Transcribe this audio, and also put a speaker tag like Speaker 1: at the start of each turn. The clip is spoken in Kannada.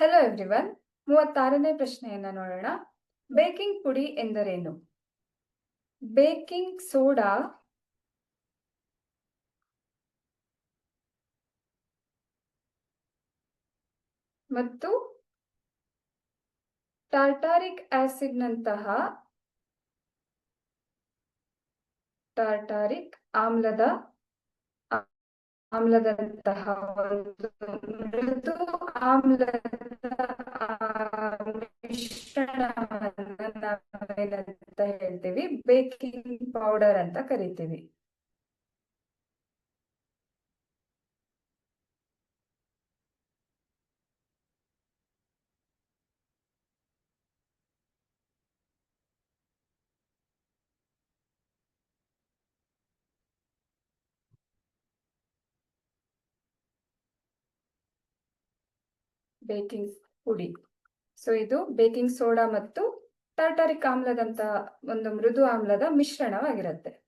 Speaker 1: ಹೆಲೋ ಎವ್ರಿವನ್ ಮೂವತ್ತಾರನೇ ಪ್ರಶ್ನೆಯನ್ನ ನೋಡೋಣ. ಬೇಕಿಂಗ್ ಪುಡಿ ಎಂದರೇನು? ಬೇಕಿಂಗ್ ಸೋಡಾ ಮತ್ತು ಟಾರ್ಟಾರಿಕ್ ಆಸಿಡ್ನಂತಹ ಟಾರ್ಟಾರಿಕ್ ಆಮ್ಲದ ಆಮ್ಲದಂತಹ ಒಂದು ಮೃದು ಆಮ್ಲದ ಮಿಶ್ರಣವನ್ನ ನಾವೇನಂತ ಹೇಳ್ತೀವಿ? ಬೇಕಿಂಗ್ ಪೌಡರ್ ಅಂತ ಕರಿತೀವಿ. ಬೇಕಿಂಗ್ ಪುಡಿ. ಸೊ ಇದು ಬೇಕಿಂಗ್ ಸೋಡಾ ಮತ್ತು ಟಾರ್ಟಾರಿಕ್ ಆಮ್ಲದಂತ ಒಂದು ಮೃದು ಆಮ್ಲದ ಮಿಶ್ರಣವಾಗಿರುತ್ತೆ.